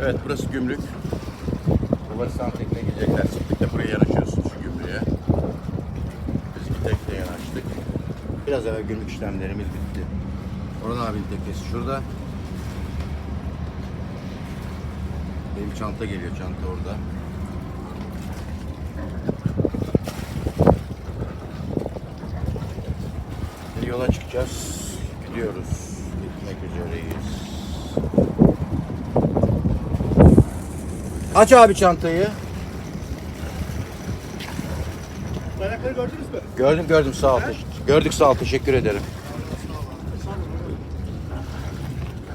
Evet burası gümrük. Bulgaristan tekne gidecekler. Çiftlikte buraya yanaşıyorsun şu gümrüğe. Biz iki tekne yanaştık. Biraz evvel gümrük işlemlerimiz bitti. Orhan abinin teknesi şurada. Benim çanta geliyor, çanta orada. Şimdi yola çıkacağız. Gidiyoruz. Gitmek üzereyiz. Aç abi çantayı. Kaynakları gördünüz mü? Gördüm gördüm sağ ol. Gördük sağ ol teşekkür ederim.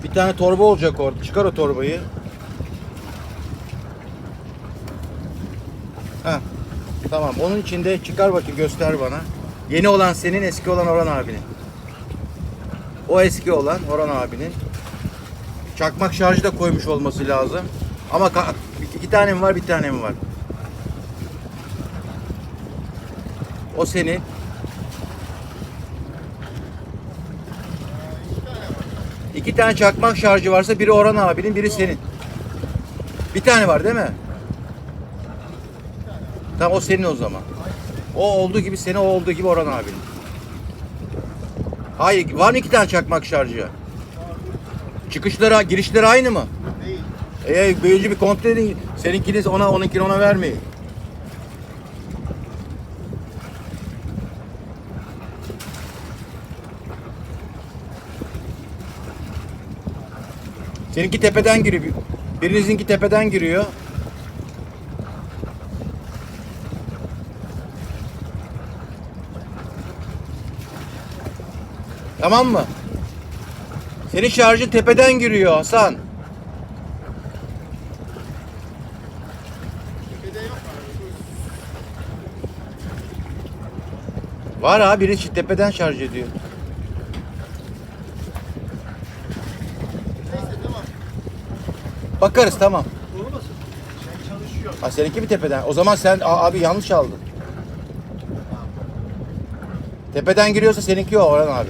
Bir tane torba olacak orada. Çıkar o torbayı. Ha. Tamam. Onun içinde çıkar bakayım göster bana. Yeni olan senin, eski olan Orhan abinin. O eski olan Orhan abinin. Çakmak şarjı da koymuş olması lazım. Ama iki tane mi var, bir tane mi var? O senin. İki tane çakmak şarjı varsa biri Orhan abinin, biri senin. Bir tane var değil mi? Tamam o senin o zaman. O olduğu gibi senin, o olduğu gibi Orhan abinin. Hayır, var mı iki tane çakmak şarjı? Çıkışlara, girişleri aynı mı? Değil. E, bir önce bir kontrol edin. Seninkini ona, onunkini ona vermeyin. Seninki tepeden giriyor. Birinizinki tepeden giriyor. Tamam mı? Senin şarjı tepeden giriyor Hasan. Tepede yok abi. Var abi biri tepeden şarj ediyor. Bakarız tamam. Olmasın. Sen çalışıyor. Ha seninki mi tepeden? O zaman sen a- abi yanlış aldın. Tepeden giriyorsa seninki o Orhan abi.